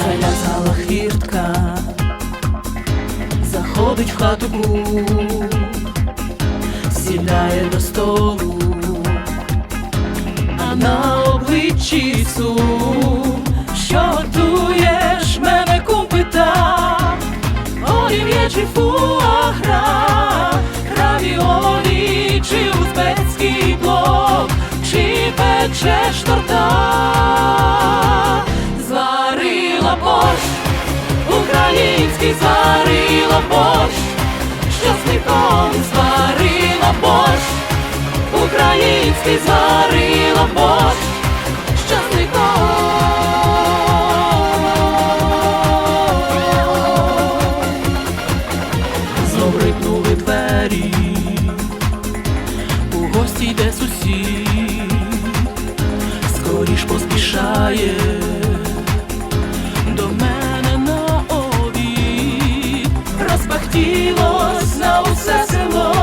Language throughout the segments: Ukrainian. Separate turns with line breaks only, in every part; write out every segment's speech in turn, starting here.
Зав'язала хвіртка, заходить в хату кум, сідає до столу, а на обличчі сум, що готуєш мене кум пита, олів'є чи фуагра, равіолі чи узбецький плов, чи печеш торта, український зварила борщ, щасником зварила борщ, український зварила борщ, щасником. Двері, у гості йде сусід, скоріш поспішає розбахтілось на усе село,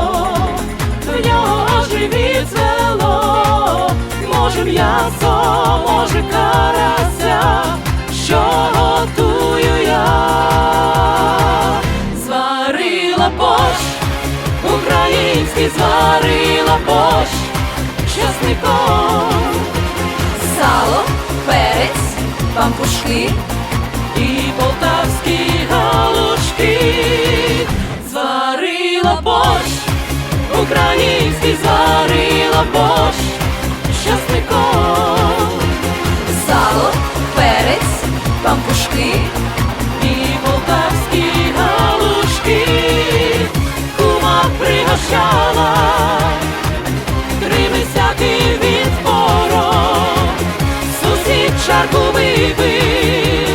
в нього аж і відзвело, може м'ясо, може карася, що готую я, зварила борщ, український зварила борщ, щасником.
Сало, перець, пампушки,
український зварила борщ, щасником.
Сало, перець, пампушки,
і полтавські галушки. Кума пригощала, три мисяки від порог, сусід чарку випив,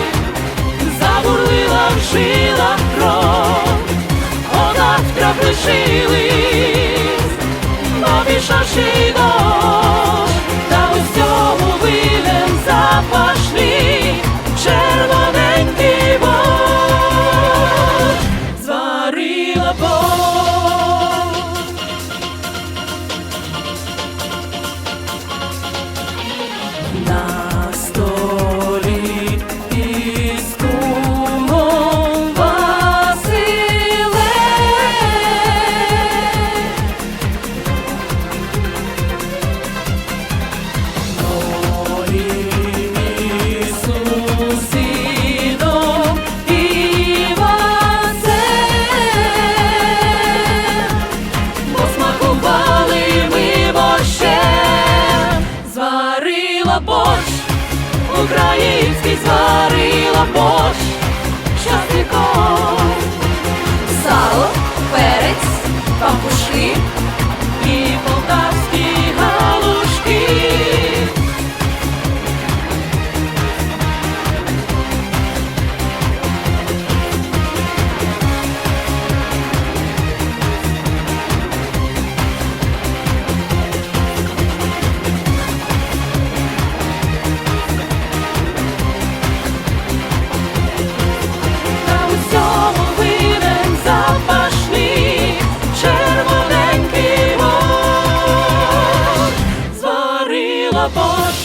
забурлила в жилах кров, лишились, Shabbat Shalom український зварила борщ. Щасником
сало, перець, пампушки,
і полтавські червоненький борщ, зварила борщ,